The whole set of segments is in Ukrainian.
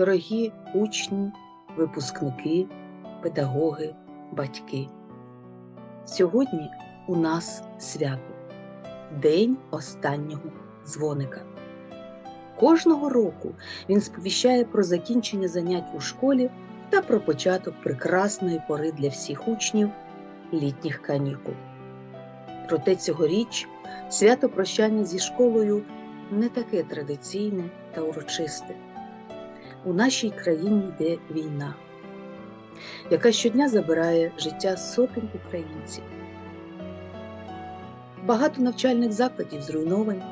дорогі учні, випускники, педагоги, батьки. Сьогодні у нас свято День останнього дзвоника. Кожного року він сповіщає про закінчення занять у школі та про початок прекрасної пори для всіх учнів літніх канікул. Проте цьогоріч свято прощання зі школою не таке традиційне та урочисте. У нашій країні йде війна, яка щодня забирає життя сотень українців. Багато навчальних закладів зруйновані,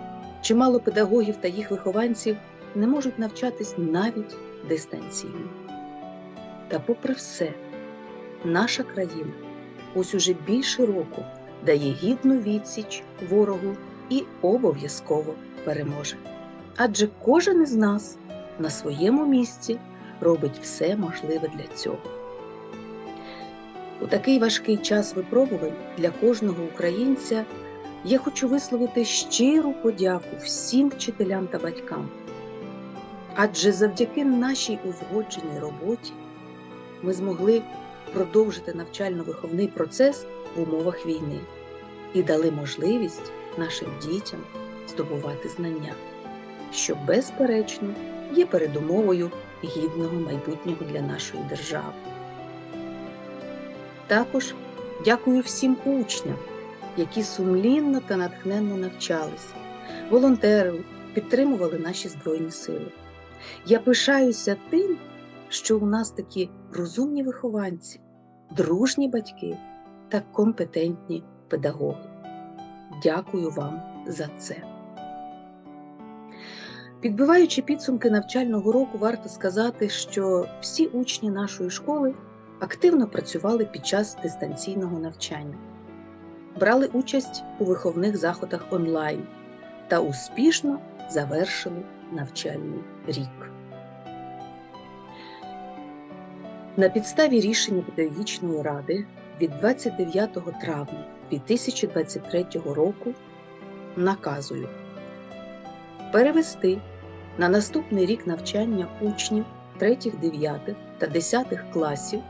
чимало педагогів та їх вихованців не можуть навчатись навіть дистанційно. Та, попри все, наша країна ось уже більше року дає гідну відсіч ворогу і обов'язково переможе. Адже кожен із нас на своєму місці робить все можливе для цього. У такий важкий час випробувань для кожного українця я хочу висловити щиру подяку всім вчителям та батькам. Адже завдяки нашій узгодженій роботі ми змогли продовжити навчально-виховний процес в умовах війни і дали можливість нашим дітям здобувати знання, що, безперечно, є передумовою гідного майбутнього для нашої держави. Також дякую всім учням, які сумлінно та натхненно навчалися, волонтерили, підтримували наші Збройні Сили. Я пишаюся тим, що у нас такі розумні вихованці, дружні батьки та компетентні педагоги. Дякую вам за це. Підбиваючи підсумки навчального року, варто сказати, що всі учні нашої школи активно працювали під час дистанційного навчання, брали участь у виховних заходах онлайн та успішно завершили навчальний рік. На підставі рішення педагогічної ради від 29 травня 2023 року наказую перевести на наступний рік навчання учнів 3, 9 та 10 класів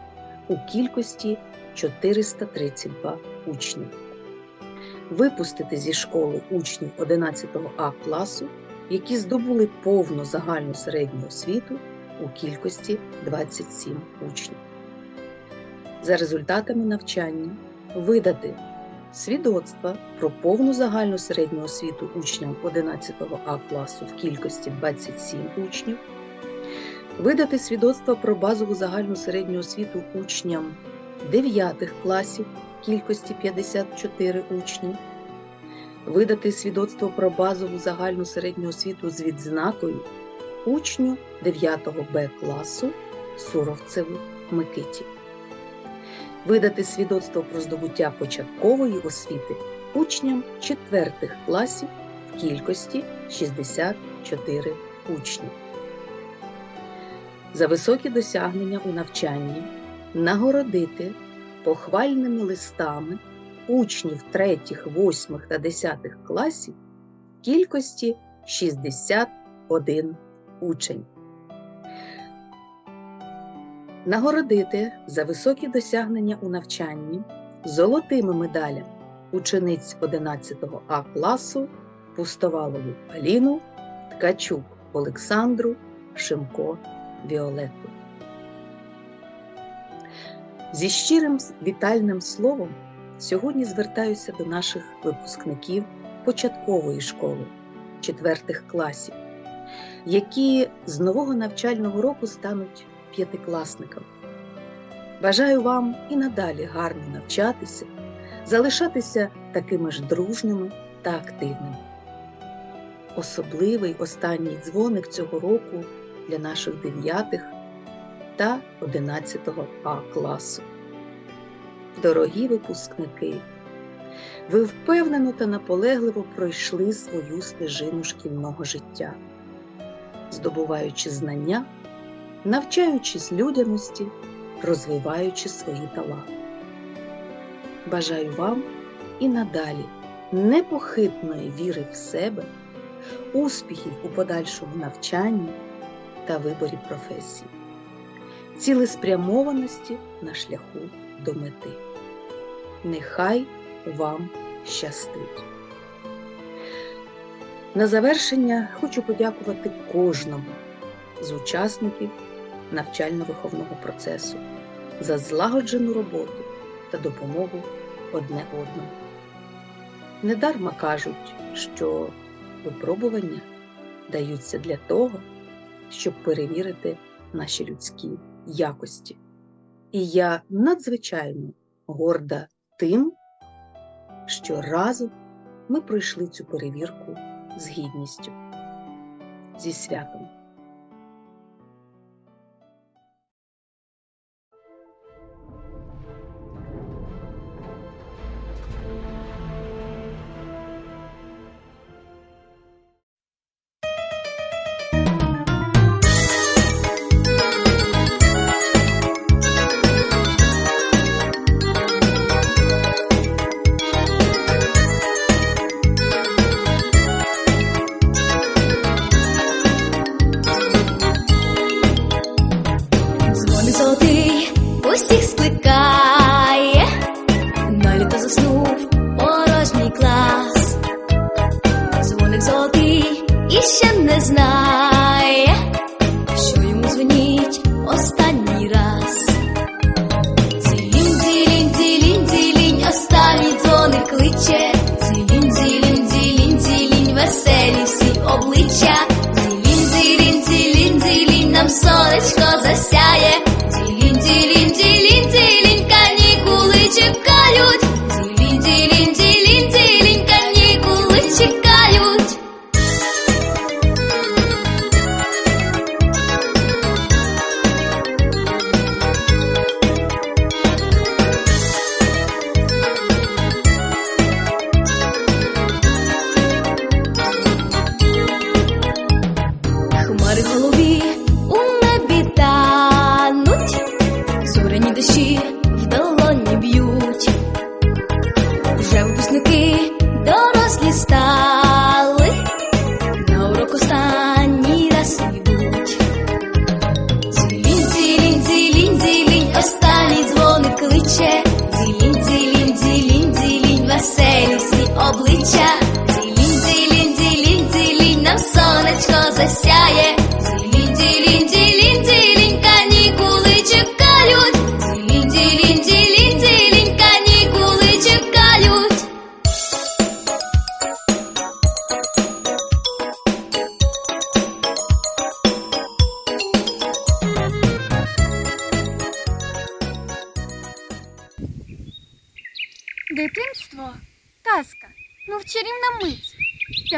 у кількості 432 учнів, випустити зі школи учнів 11 А класу, які здобули повну загальну середню освіту у кількості 27 учнів. За результатами навчання видати свідоцтва про повну загальну середню освіту учням 11 А класу в кількості 27 учнів, видати свідоцтва про базову загальну середню освіту учням 9 класів в кількості 54 учнів, видати свідоцтво про базову загальну середню освіту з відзнакою учню 9 Б класу Суровцеву Микиті видати свідоцтво про здобуття початкової освіти учням 4 класів в кількості 64 учнів. За високі досягнення у навчанні нагородити похвальними листами учнів 3, 8 та 10 класів в кількості 61 учень нагородити за високі досягнення у навчанні золотими медалями учениць 11 А класу Пустовалову Аліну, Ткачук Олександру, Шимко Віолетту. Зі щирим вітальним словом сьогодні звертаюся до наших випускників початкової школи четвертих класів, які з нового навчального року стануть п'ятикласникам. Бажаю вам і надалі гарно навчатися, залишатися такими ж дружними та активними. Особливий останній дзвоник цього року для наших 9 та 11 А класу. Дорогі випускники, ви впевнено та наполегливо пройшли свою стежину шкільного життя, здобуваючи знання навчаючись людяності, розвиваючи свої таланти. Бажаю вам і надалі непохитної віри в себе, успіхів у подальшому навчанні та виборі професії, цілеспрямованості на шляху до мети. Нехай вам щастить! На завершення хочу подякувати кожному з учасників навчально-виховного процесу за злагоджену роботу та допомогу одне одному. Недарма кажуть, що випробування даються для того, щоб перевірити наші людські якості. І я надзвичайно горда тим, що разом ми пройшли цю перевірку з гідністю, зі святом.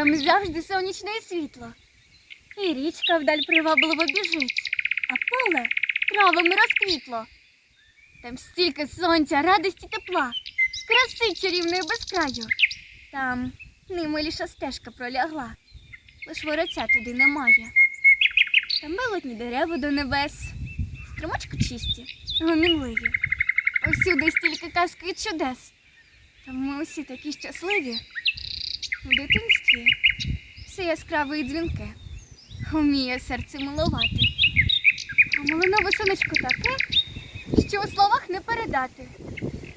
Там завжди сонячне світло. І річка вдаль привабливо біжить, а поле травами розквітло. Там стільки сонця, радості тепла, краси чарівної без краю. Там наймиліша стежка пролягла, лиш воротця туди немає. Там белотні дерева до небес, струмочки чисті, гомінливі. Повсюди стільки казки і чудес. Та ми усі такі щасливі. У дитинстві все яскраве і дзвінке, Уміє серце милувати. А малинове сонечко таке, що у словах не передати.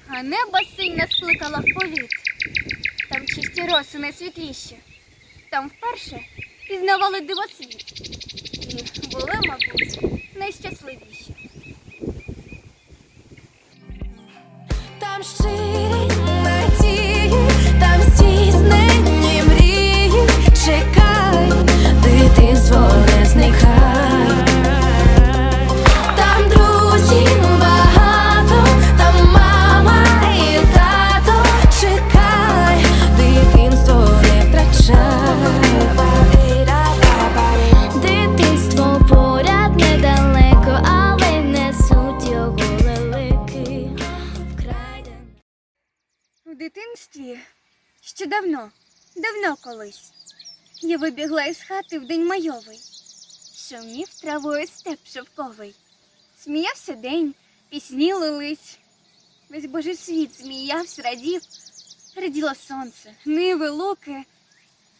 А неба синь скликала в політ. Там чисті роси найсвітліші. Там вперше пізнавали дивосвіт. Ще давно, давно колись. Я вибігла із хати в день майовий, шумів травою степ шовковий. Сміявся день, пісні лились. Весь божий світ сміявся, радів, раділо сонце, ниви, луки,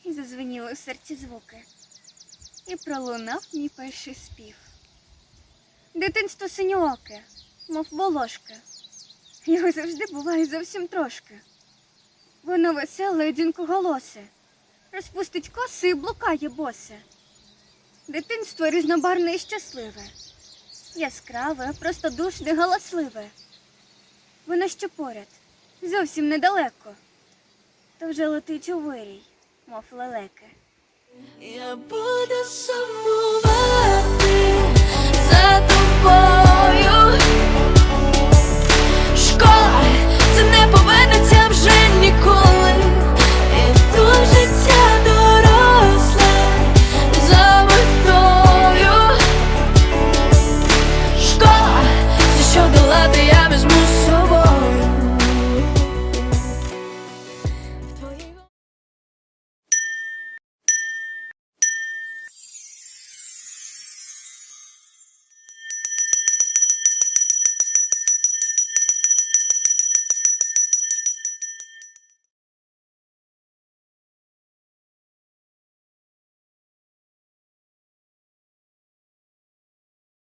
і зазвеніли в серці звуки. і пролунав мій перший спів. Дитинство синьооке, мов волошка. Його завжди буває зовсім трошки. Воно веселе і дзвінкоголосе, розпустить коси і блукає босе. Дитинство різнобарне і щасливе, яскраве, простодушне, галасливе. Воно ще поряд, зовсім недалеко, то вже летить у вирій, мов лелеки. Я буду сумувати.